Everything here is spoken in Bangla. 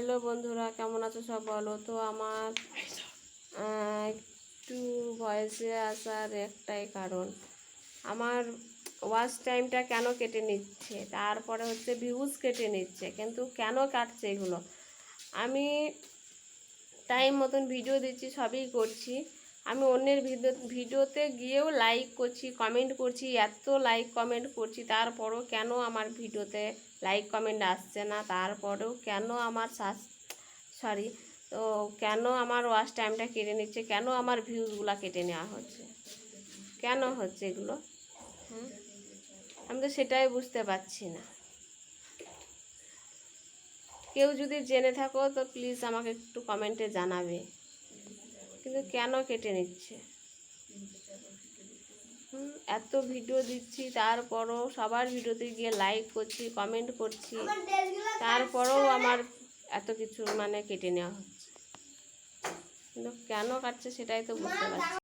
হ্যালো বন্ধুরা, কেমন আছো সব বলো? তো আমার একটু ভয়েসে আসার একটাই কারণ, আমার ওয়াচ টাইমটা কেন কেটে নিচ্ছে? তারপরে হচ্ছে ভিউজ কেটে নিচ্ছে, কিন্তু কেন কাটছে এগুলো? আমি টাইম মতন ভিডিও দিচ্ছি, সবই করছি। আমি অন্যের ভিডিও, ভিডিওতে গিয়েও লাইক করছি কমেন্ট করছি, এত লাইক কমেন্ট করছি, তারপরেও কেন আমার ভিডিওতে লাইক কমেন্ট আসছে না? তারপরেও কেন আমার সাস সরি তো কেন আমার ওয়াচ টাইমটা কেটে নিচ্ছে? কেন আমার ভিউজগুলো কেটে নেওয়া হচ্ছে? কেন হচ্ছে এগুলো? আমি তো সেটাই বুঝতে পারছি না। কেউ যদি জেনে থাকো তো প্লিজ আমাকে একটু কমেন্টে জানাবে। কিন্তু কেন কেটে নিচ্ছে এত ভিডিও দিচ্ছি, তারপরও সবার ভিডিওতে গিয়ে লাইক করছি কমেন্ট করছি, তারপরও আমার এত কিছু মানে কেটে নেওয়া হচ্ছে কিন্তু কেন কাটছে সেটাই তো বুঝতে পারছি।